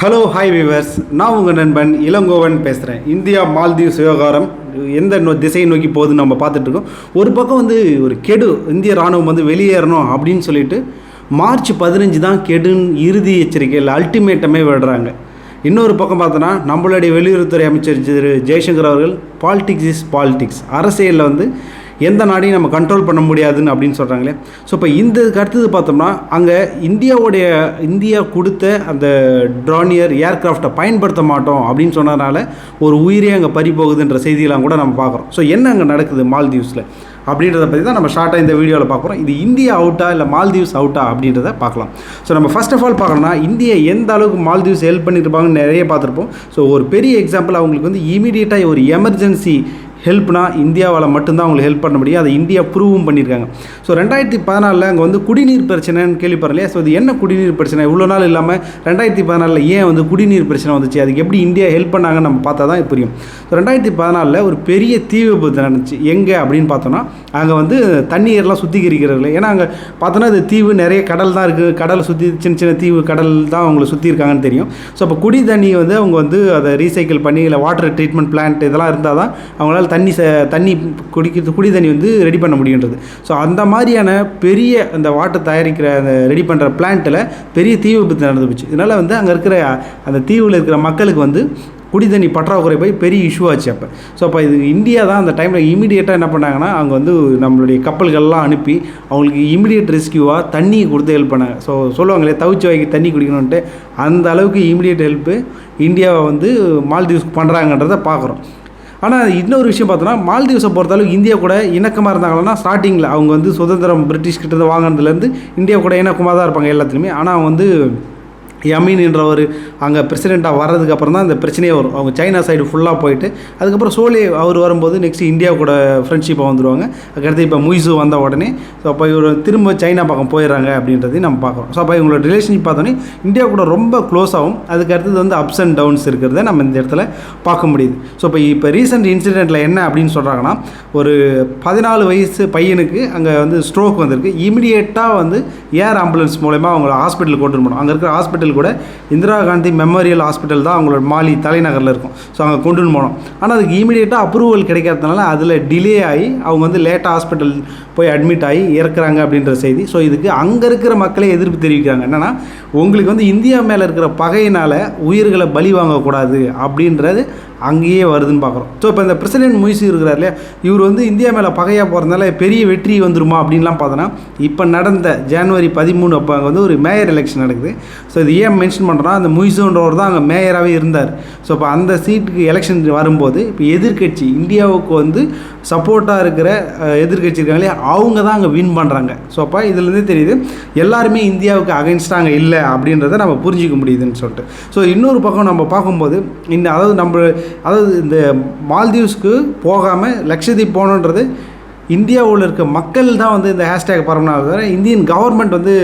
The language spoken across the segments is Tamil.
ஹலோ ஹாய் விவர்ஸ் நான் உங்கள் நண்பன் இளங்கோவன் பேசுகிறேன் இந்தியா மால்தீவ்ஸ் விவகாரம் எந்த நோ திசையை நோக்கி போகுதுன்னு நம்ம பார்த்துட்ருக்கோம் ஒரு பக்கம் வந்து ஒரு கெடு இந்திய ராணுவம் வந்து வெளியேறணும் அப்படின்னு சொல்லிட்டு மார்ச் பதினஞ்சு தான் கெடுன்னு இறுதி எச்சரிக்கையில் அல்டிமேட்டமே விடுறாங்க. இன்னொரு பக்கம் பார்த்தோன்னா நம்மளுடைய வெளியுறவுத்துறை அமைச்சர் திரு. ஜெய்சங்கர் அவர்கள் பாலிடிக்ஸ் இஸ் பாலிடிக்ஸ் அரசியலில் வந்து எந்த நாடையும் நம்ம கண்ட்ரோல் பண்ண முடியாதுன்னு அப்படின்னு சொல்கிறாங்களே ஸோ இப்போ இந்த அடுத்தது பார்த்தோம்னா அங்கே இந்தியாவுடைய இந்தியா கொடுத்த அந்த ட்ரானியர் ஏர்கிராஃப்டை பயன்படுத்த மாட்டோம் அப்படின்னு சொன்னதுனால ஒரு உயிரே அங்கே பறி போகுதுன்ற செய்தியெல்லாம் கூட நம்ம பார்க்குறோம். ஸோ என்ன அங்கே நடக்குது மால்தீவ்ஸில்? அப்படின்றத பற்றி தான் நம்ம ஷார்ட்டாக இந்த வீடியோவில் பார்க்குறோம். இது இந்தியா அவுட்டா இல்லை மால்தீவ்ஸ் அவுட்டா அப்படின்றத பார்க்கலாம். ஸோ நம்ம ஃபர்ஸ்ட் ஆஃப் ஆல் பார்க்கணும்னா இந்தியா எந்த அளவுக்கு மால்தீவ்ஸ் ஹெல்ப் பண்ணியிருப்பாங்கன்னு நிறைய பார்த்துருப்போம். ஸோ ஒரு பெரிய எக்ஸாம்பிள் அவங்களுக்கு வந்து இமீடியட்டாக ஒரு எமர்ஜென்சி ஹெல்ப்னா இந்தியாவால் மட்டும்தான் அவங்களுக்கு ஹெல்ப் பண்ண முடியும். அதை இந்தியா ப்ரூவும் பண்ணியிருக்காங்க. ஸோ ரெண்டாயிரத்தி பதினாலில் அங்கே வந்து குடிநீர் பிரச்சனைன்னு கேள்விப்படுறேன் இல்லையா ஸோ இது என்ன குடிநீர் பிரச்சனை? இவ்வளோ நாள் இல்லாமல் ரெண்டாயிரத்தி பதினாலில் ஏன் வந்து குடிநீர் பிரச்சனை வந்துச்சு? அதுக்கு எப்படி இந்தியா ஹெல்ப் பண்ணாங்கன்னு நம்ம பார்த்தா தான் புரியும். ஸோ ரெண்டாயிரத்தி பதினாலில் ஒரு பெரிய தீ விபத்து நடந்துச்சு. எங்கே அப்படின்னு பார்த்தோன்னா அங்கே வந்து தண்ணீர்லாம் சுத்திகரிக்கிறது ஏன்னா அங்கே பார்த்தோன்னா இது தீவு நிறைய கடல் தான் இருக்குது. கடலை சுற்றி சின்ன சின்ன தீவு கடல் தான் அவங்களை சுற்றி இருக்காங்கன்னு தெரியும். ஸோ அப்போ குடி தண்ணியை வந்து அவங்க வந்து அதை ரீசைக்கிள் பண்ணி இல்லை வாட்டர் ட்ரீட்மெண்ட் பிளான்ட் இதெல்லாம் இருந்தால் தான் அவங்களால தண்ணி ச தண்ணி குடிக்கிறது குடி தண்ணி வந்து ரெடி பண்ண முடியுன்றது ஸோ அந்த மாதிரியான பெரிய அந்த வாட்டர் தயாரிக்கிற அந்த ரெடி பண்ணுற பிளான்ட்டில் பெரிய தீ விபத்து நடந்து போச்சு. இதனால் வந்து அங்கே இருக்கிற அந்த தீவில் இருக்கிற மக்களுக்கு வந்து குடி தண்ணி பற்றாக்குறை போய் பெரிய இஷ்யூ ஆச்சு அப்போ. ஸோ அப்போ இது இந்தியா தான் அந்த டைமில் இமீடியட்டாக என்ன பண்ணாங்கன்னா அவங்க வந்து நம்மளுடைய கப்பல்கள்லாம் அனுப்பி அவங்களுக்கு இமீடியட் ரெஸ்கியூவாக தண்ணி கொடுத்து ஹெல்ப் பண்ணாங்க ஸோ சொல்லுவாங்களே தவிச்சு வாங்கி தண்ணி குடிக்கணுன்ட்டு அந்த அளவுக்கு இமீடியட் ஹெல்ப்பு இந்தியாவை வந்து மால்தீவ்ஸ்க்கு பண்ணுறாங்கன்றதை பார்க்குறோம் ஆனால் இன்னொரு விஷயம் பார்த்தோன்னா மால்தீவ்ஸை பொறுத்தளவுக்கு இந்தியா கூட இணக்கமாக இருந்தாங்கன்னா ஸ்டார்டிங்கில் அவங்க வந்து சுதந்திரம் பிரிட்டிஷ் கிட்ட வாங்கினதுலேருந்து இந்தியா கூட இணக்கமாக தான் இருப்பாங்க எல்லாத்துலேயுமே. ஆனால் வந்து யமீன் என்றவர் அங்கே பிரசிடெண்ட்டாக வர்றதுக்கு அப்புறம் தான் இந்த பிரச்சனையே வரும். அவங்க சைனா சைடு ஃபுல்லாக போயிட்டு அதுக்கப்புறம் சோலி அவர் வரும்போது நெக்ஸ்ட் இந்தியா கூட ஃப்ரெண்ட்ஷிப்பாக வந்துடுவாங்க அதுக்கடுத்து இப்போ முய்சு வந்த உடனே ஸோ அப்போ இவர் திரும்ப சைனா பக்கம் போயிடுறாங்க அப்படின்றதையும் நம்ம பார்க்குறோம். ஸோ அப்போ இவங்களோட ரிலேஷன்ஷிப் பார்த்தோன்னே இந்தியா கூட ரொம்ப க்ளோஸ் ஆகும். அதுக்கு அடுத்தது வந்து அப்ஸ் அண்ட் டவுன்ஸ் இருக்கிறத நம்ம இந்த இடத்துல பார்க்க முடியுது. ஸோ இப்போ இப்போ ரீசெண்ட் இன்சிடெண்ட்டில் என்ன அப்படின்னு சொல்கிறாங்கன்னா ஒரு பதினாலு வயசு பையனுக்கு அங்கே வந்து ஸ்ட்ரோக் வந்திருக்கு. இமிடியேட்டாக வந்து ஏர் ஆம்புலன்ஸ் மூலயமா அவங்கள ஹாஸ்பிட்டலுக்கு கொண்டு போகணும் அங்கே இருக்கிற ஹாஸ்பிட்டல் கூட இந்திரா காந்தி மெமோரியல் ஹாஸ்பிட்டல் தான் அவங்களோட மாலி தலைநகரில் இருக்கும். ஸோ அங்கே கொண்டு போனோம். ஆனால் அதுக்கு இமீடியட்டாக அப்ரூவல் கிடைக்காததுனால அதில் டிலே ஆகி அவங்க வந்து லேட்டாக ஹாஸ்பிட்டல் போய் அட்மிட் ஆகி இறக்குறாங்க அப்படின்ற செய்தி. ஸோ இதுக்கு அங்கே இருக்கிற மக்களே எதிர்ப்பு தெரிவிக்கிறாங்க. என்னென்னா உங்களுக்கு வந்து இந்தியா மேலே இருக்கிற பகையினால் உயிர்களை பலி வாங்கக்கூடாது அப்படின்றது அங்கேயே வருதுன்னு பார்க்குறோம். ஸோ இப்போ இந்த பிரசிடென்ட் முயசி இருக்கிறார் இல்லையா? இவர் வந்து இந்தியா மேலே பகையாக போகிறதுனால பெரிய வெற்றி வந்துருமா அப்படின்லாம் பார்த்தோன்னா இப்போ நடந்த ஜனவரி பதிமூணு அப்போ அங்கே வந்து ஒரு மேயர் எலெக்ஷன் நடக்குது. ஸோ இது ஏன் மென்ஷன் பண்ணுறோன்னா அந்த முய்சுன்றவர் தான் அங்கே மேயராகவே இருந்தார். ஸோ இப்போ அந்த சீட்டுக்கு எலெக்ஷன் வரும்போது இப்போ எதிர்க்கட்சி இந்தியாவுக்கு வந்து சப்போர்ட்டாக இருக்கிற எதிர்கட்சி இருக்காங்க இருக்காங்களே அவங்க தான் அங்கே வின் பண்ணுறாங்க ஸோ அப்போ இதுலேருந்தே தெரியுது எல்லாருமே இந்தியாவுக்கு அகைன்ஸ்டாக அங்கே இல்லை அப்படின்றத நம்ம புரிஞ்சிக்க முடியுதுன்னு சொல்லிட்டு. ஸோ இன்னொரு பக்கம் நம்ம பார்க்கும்போது இந்த அதாவது நம்ம அதாவது இந்த மால்தீவ்ஸ்க்கு போகாமல் லக்ஷதீப் போகணுன்றது இந்தியாவில் இருக்க மக்கள் தான் வந்து இந்த ஹேஷ்டேக் பரவனாக தவிர இந்தியன் கவர்மெண்ட் வந்து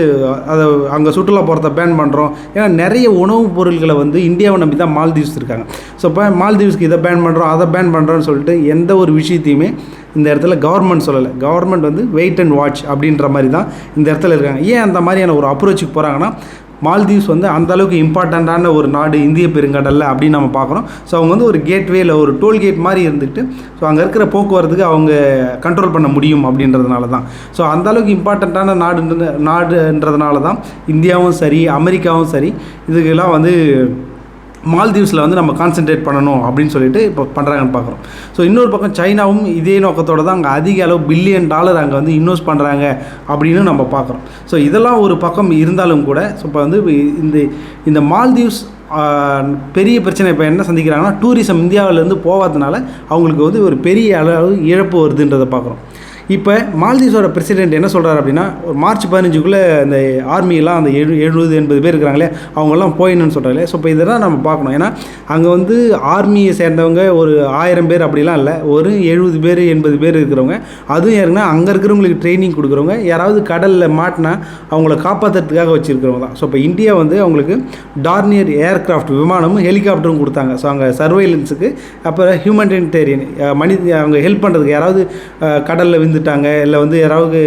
அதை அங்கே சுற்றுலா போகிறத பேன் பண்ணுறோம் ஏன்னா நிறைய உணவுப் பொருட்களை வந்து இந்தியாவை நம்பி தான் மால்தீவ்ஸ் இருக்காங்க. ஸோ இப்போ மால்தீவ்ஸ்க்கு இதை பேன் பண்ணுறோம் அதை பேன் பண்ணுறோன்னு சொல்லிட்டு எந்த ஒரு விஷயத்தையுமே இந்த இடத்துல கவர்மெண்ட் சொல்லலை. கவர்மெண்ட் வந்து வெயிட் அண்ட் வாட்ச் அப்படின்ற மாதிரி தான் இந்த இடத்துல இருக்காங்க. ஏன் அந்த மாதிரியான ஒரு அப்ரோச்சுக்கு போகிறாங்கன்னா மால்தீவ்ஸ் வந்து அந்த அளவுக்கு இம்பார்ட்டண்ட்டான ஒரு நாடு இந்திய பெருங்கடலில் அப்படின்னு நம்ம பார்க்குறோம். ஸோ அவங்க வந்து ஒரு கேட்வேல ஒரு டோல்கேட் மாதிரி இருந்துட்டு ஸோ அங்கே இருக்கிற போக்குவரத்துக்கு அவங்க கண்ட்ரோல் பண்ண முடியும் அப்படின்றதுனால தான். ஸோ அந்தளவுக்கு இம்பார்ட்டண்ட்டான நாடுன்ற நாடுன்றதுனால தான் இந்தியாவும் சரி அமெரிக்காவும் சரி இதுக்கெல்லாம் வந்து மால்தீவ்ஸில் வந்து நம்ம கான்சென்ட்ரேட் பண்ணணும் அப்படின்னு சொல்லிட்டு இப்போ பண்ணுறாங்கன்னு பார்க்குறோம் ஸோ இன்னொரு பக்கம் சைனாவும் இதே நோக்கத்தோடு தான் அங்கே அதிக அளவு பில்லியன் டாலர் அங்கே வந்து இன்வெஸ்ட் பண்ணுறாங்க அப்படின்னு நம்ம பார்க்குறோம் ஸோ இதெல்லாம் ஒரு பக்கம் இருந்தாலும் கூட ஸோ இப்போ வந்து இந்த இந்த மால்தீவ்ஸ் பெரிய பிரச்சனை இப்போ என்ன சந்திக்கிறாங்கன்னா டூரிசம் இந்தியாவிலேருந்து போகாதனால அவங்களுக்கு வந்து ஒரு பெரிய அளவு இழப்பு வருதுன்றதை பார்க்குறோம் இப்போ மால்தீவ்ஸோட பிரசிடென்ட் என்ன சொல்கிறார் அப்படின்னா ஒரு மார்ச் பதினஞ்சுக்குள்ளே அந்த ஆர்மியெல்லாம் அந்த எழு எழுபது எண்பது பேர் இருக்கிறாங்களே அவங்கெல்லாம் போயிடணும்னு சொல்கிறாங்களே ஸோ இப்போ இதெல்லாம் நம்ம பார்க்கணும். ஏன்னா அங்கே வந்து ஆர்மியை சேர்ந்தவங்க ஒரு ஆயிரம் பேர் அப்படிலாம் இல்லை. ஒரு எழுபது பேர் எண்பது பேர் இருக்கிறவங்க. அதுவும் யாருன்னா அங்கே இருக்கிறவங்களுக்கு ட்ரைனிங் கொடுக்குறவங்க. யாராவது கடலில் மாட்டினா அவங்கள காப்பாற்றுறதுக்காக வச்சுருக்கிறவங்க தான். ஸோ இப்போ இந்தியா வந்து அவங்களுக்கு டார்னியர் ஏர்கிராஃப்ட் விமானமும் ஹெலிகாப்டரும் கொடுத்தாங்க. ஸோ அங்கே சர்வைலன்ஸுக்கு அப்புறம் ஹியூமனிடேரியன் மனித அவங்க ஹெல்ப் பண்ணுறதுக்கு யாராவது கடலில் விந்து விழுந்துட்டாங்க இல்லை வந்து யாராவது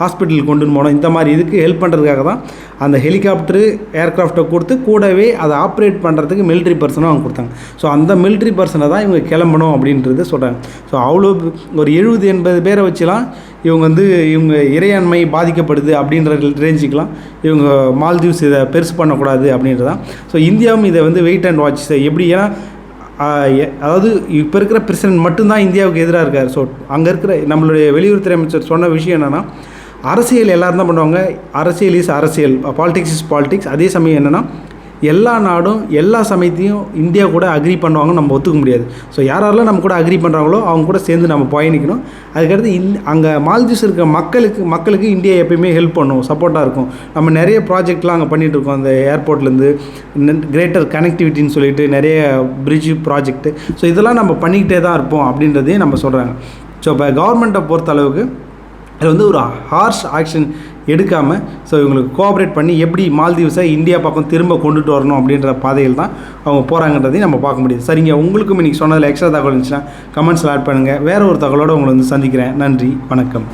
ஹாஸ்பிட்டலுக்கு கொண்டு போனோம் இந்த மாதிரி இதுக்கு ஹெல்ப் பண்ணுறதுக்காக தான் அந்த ஹெலிகாப்டரு ஏர்க்ராஃப்ட்டை கொடுத்து கூடவே அதை ஆப்ரேட் பண்ணுறதுக்கு மிலிட்ரி பர்சனும் அவங்க கொடுத்தாங்க. ஸோ அந்த மிலிட்ரி பர்சனை தான் இவங்க கிளம்பணும் அப்படின்றது சொல்கிறாங்க ஸோ அவ்வளோ ஒரு எழுபது எண்பது பேரை வச்சுலாம் இவங்க வந்து இவங்க இறையாண்மை பாதிக்கப்படுது அப்படின்ற ரேஞ்சுக்கெலாம் இவங்க மால்தீவ்ஸ் இதை பெருசு பண்ணக்கூடாது அப்படின்றதான் ஸோ இந்தியாவும் இதை வந்து வெயிட் அண்ட் வாட்ச் எப்படி ஏன்னா அதாவது இப்போ இருக்கிற பிரசிடென்ட் மட்டும்தான் இந்தியாவுக்கு எதிராக இருக்கார். ஸோ அங்கே இருக்கிற நம்மளுடைய வெளியுறவுத்துறை அமைச்சர் சொன்ன விஷயம் என்னென்னா அரசியல் எல்லோரும் தான் பண்ணுவாங்க. அரசியல் இஸ் அரசியல். பாலிடிக்ஸ் இஸ் பாலிடிக்ஸ் அதே சமயம் என்னென்னா எல்லா நாடும் எல்லா சமயத்தையும் இந்தியா கூட அக்ரி பண்ணுவாங்க நம்ம ஒத்துக்க முடியாது. ஸோ யார் யாரெல்லாம் நம்ம கூட அக்ரி பண்ணுறாங்களோ அவங்க கூட சேர்ந்து நம்ம பயணிக்கணும். அதுக்கடுத்து இந் அங்கே மால்தீவ்ஸ் இருக்க மக்களுக்கு மக்களுக்கு இந்தியா எப்பயுமே ஹெல்ப் பண்ணும் சப்போர்ட்டாக இருக்கும். நம்ம நிறைய ப்ராஜெக்ட்லாம் அங்கே பண்ணிகிட்டு இருக்கோம். அந்த ஏர்போர்ட்லேருந்து கிரேட்டர் கனெக்டிவிட்டின்னு சொல்லிட்டு நிறைய பிரிட்ஜ் ப்ராஜெக்ட்டு ஸோ இதெல்லாம் நம்ம பண்ணிக்கிட்டே தான் இருப்போம் அப்படின்றதையும் நம்ம சொல்கிறாங்க ஸோ இப்போ கவர்மெண்ட்டை பொறுத்த அளவுக்கு அதில் வந்து ஒரு ஹார்ஷ் ஆக்ஷன் எடுக்காமல் ஸோ இவங்களுக்கு கோஆப்ரேட் பண்ணி எப்படி மால்தீவ்ஸை இந்தியா பக்கம் திரும்ப கொண்டுட்டு வரணும் அப்படின்ற பாதையில் தான் அவங்க போகிறாங்கன்றதையும் நம்ம பார்க்க முடியுது. சரிங்க உங்களுக்கும் இன்றைக்கி சொன்னதில் எக்ஸ்ட்ரா தகவல் இருந்துச்சுன்னா கமெண்ட்ஸில் ஆட் பண்ணுங்கள் வேறு ஒரு தகவலோடு உங்களை வந்து சந்திக்கிறேன். நன்றி வணக்கம்.